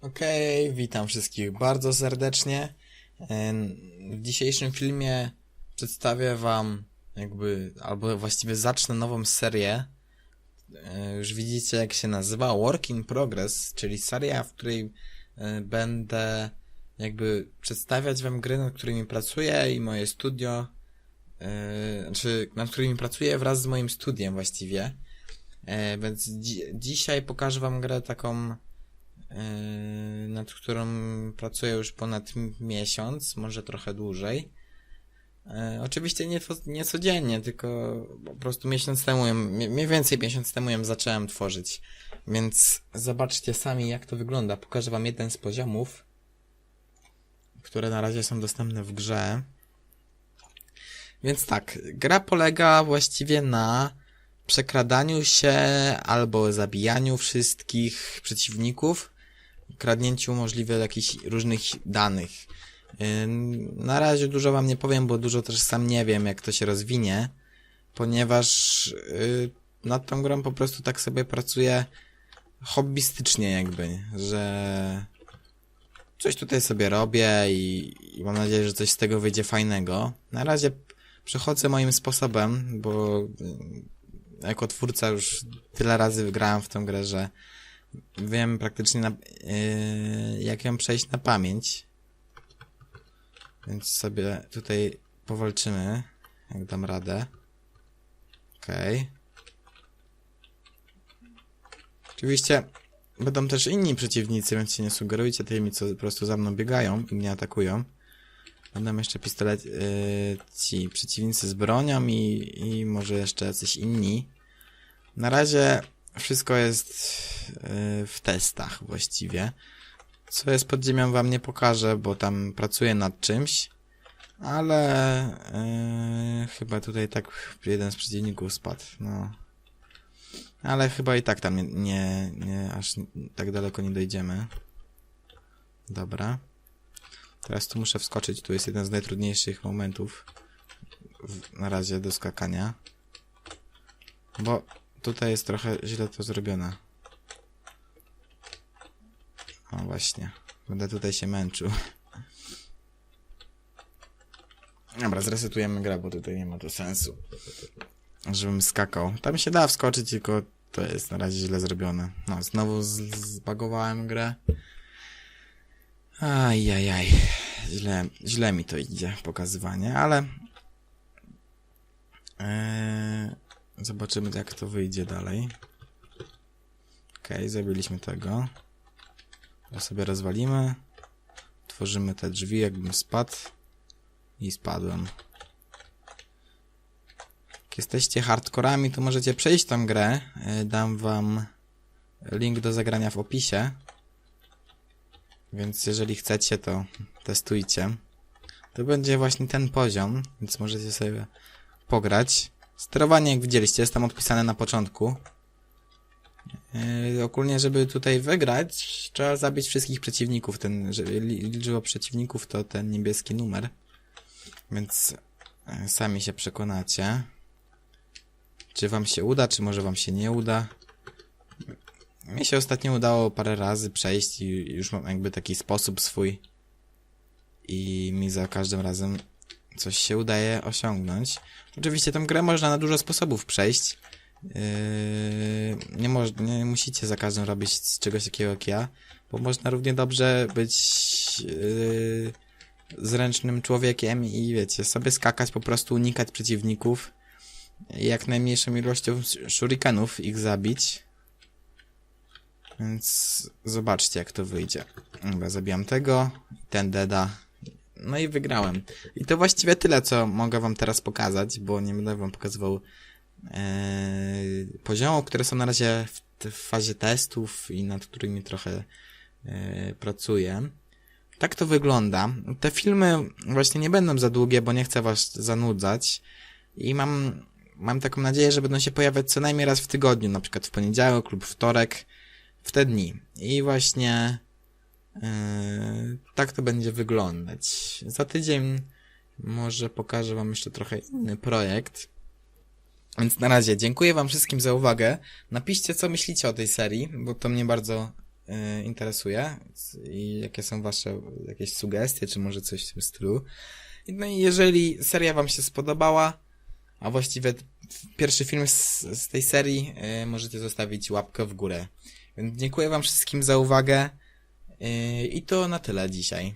Okej, witam wszystkich bardzo serdecznie. Em, W dzisiejszym filmie przedstawię wam jakby, albo właściwie zacznę nową serię. E, Już widzicie jak się nazywa Work in Progress, czyli seria, w której e, będę jakby przedstawiać wam gry, nad którymi pracuję i moje studio, e, znaczy nad którymi pracuję wraz z moim studiem właściwie. E, Więc dzi dzisiaj pokażę wam grę taką nad którą pracuję już ponad miesiąc, może trochę dłużej. Yy, Oczywiście nie, nie codziennie, tylko po prostu miesiąc temu, mniej więcej miesiąc temu ją zacząłem tworzyć. Więc zobaczcie sami, jak to wygląda. Pokażę wam jeden z poziomów, które na razie są dostępne w grze. Więc tak, gra polega właściwie na przekradaniu się albo zabijaniu wszystkich przeciwników, kradnięciu możliwie jakichś różnych danych. Na razie dużo wam nie powiem, bo dużo też sam nie wiem, jak to się rozwinie, ponieważ y, nad tą grą po prostu tak sobie pracuję hobbystycznie jakby, że coś tutaj sobie robię i, i mam nadzieję, że coś z tego wyjdzie fajnego. Na razie przechodzę moim sposobem, bo y, jako twórca już tyle razy wygrałem w tę grę, że wiem praktycznie na, yy, jak ją przejść na pamięć. Więc sobie tutaj powalczymy, jak dam radę. Okej. Oczywiście będą też inni przeciwnicy, więc się nie sugerujcie tymi, co po prostu za mną biegają i mnie atakują. Będą jeszcze pistolet, yy, ci przeciwnicy z bronią i, i może jeszcze jacyś inni. Na razie wszystko jest yy, w testach właściwie. Co jest pod ziemią wam nie pokażę, bo tam pracuję nad czymś. Ale yy, chyba tutaj tak jeden z przeciwników spadł. No. Ale chyba i tak tam nie, nie, nie aż tak daleko nie dojdziemy. Dobra. Teraz tu muszę wskoczyć. Tu jest jeden z najtrudniejszych momentów w, na razie do skakania. Bo tutaj jest trochę źle to zrobione. O właśnie. Będę tutaj się męczył. Dobra, zresetujemy grę, bo tutaj nie ma to sensu. Żebym skakał. Tam się da wskoczyć, tylko to jest na razie źle zrobione. No, znowu zbagowałem grę. Ajajaj. Źle, źle mi to idzie, pokazywanie, ale... Eee, zobaczymy, jak to wyjdzie dalej. Okej, zrobiliśmy tego. To sobie rozwalimy. Tworzymy te drzwi, jakbym spadł. I spadłem. Jak jesteście hardkorami, to możecie przejść tą grę. E, Dam wam link do zagrania w opisie. Więc jeżeli chcecie, to testujcie. To będzie właśnie ten poziom, więc możecie sobie pograć. Sterowanie, jak widzieliście, jest tam odpisane na początku. Yy, ogólnie, żeby tutaj wygrać, trzeba zabić wszystkich przeciwników. Ten, że, li- liczba przeciwników to ten niebieski numer. Więc yy, sami się przekonacie. Czy wam się uda, czy może wam się nie uda. Mi się ostatnio udało parę razy przejść i już mam jakby taki sposób swój. I mi za każdym razem coś się udaje osiągnąć. Oczywiście tą grę można na dużo sposobów przejść. Yy, nie, nie musicie za każdym robić czegoś takiego jak ja, bo można równie dobrze być yy, zręcznym człowiekiem i wiecie, sobie skakać, po prostu unikać przeciwników i jak najmniejszą ilością sh- shurikenów ich zabić. Więc zobaczcie jak to wyjdzie. Dobra, zabijam tego, ten deda. No i wygrałem. I to właściwie tyle, co mogę wam teraz pokazać, bo nie będę wam pokazywał e, poziomów, które są na razie w, w fazie testów i nad którymi trochę e, pracuję. Tak to wygląda. Te filmy właśnie nie będą za długie, bo nie chcę was zanudzać i mam, mam taką nadzieję, że będą się pojawiać co najmniej raz w tygodniu, na przykład w poniedziałek lub wtorek, w te dni. I właśnie tak to będzie wyglądać. Za tydzień może pokażę wam jeszcze trochę inny projekt. Więc na razie dziękuję wam wszystkim za uwagę. Napiszcie, co myślicie o tej serii, bo to mnie bardzo y, interesuje i jakie są wasze jakieś sugestie, czy może coś w tym stylu. No i jeżeli seria wam się spodobała, a właściwie pierwszy film z, z tej serii, y, możecie zostawić łapkę w górę. Więc dziękuję wam wszystkim za uwagę i to na tyle dzisiaj.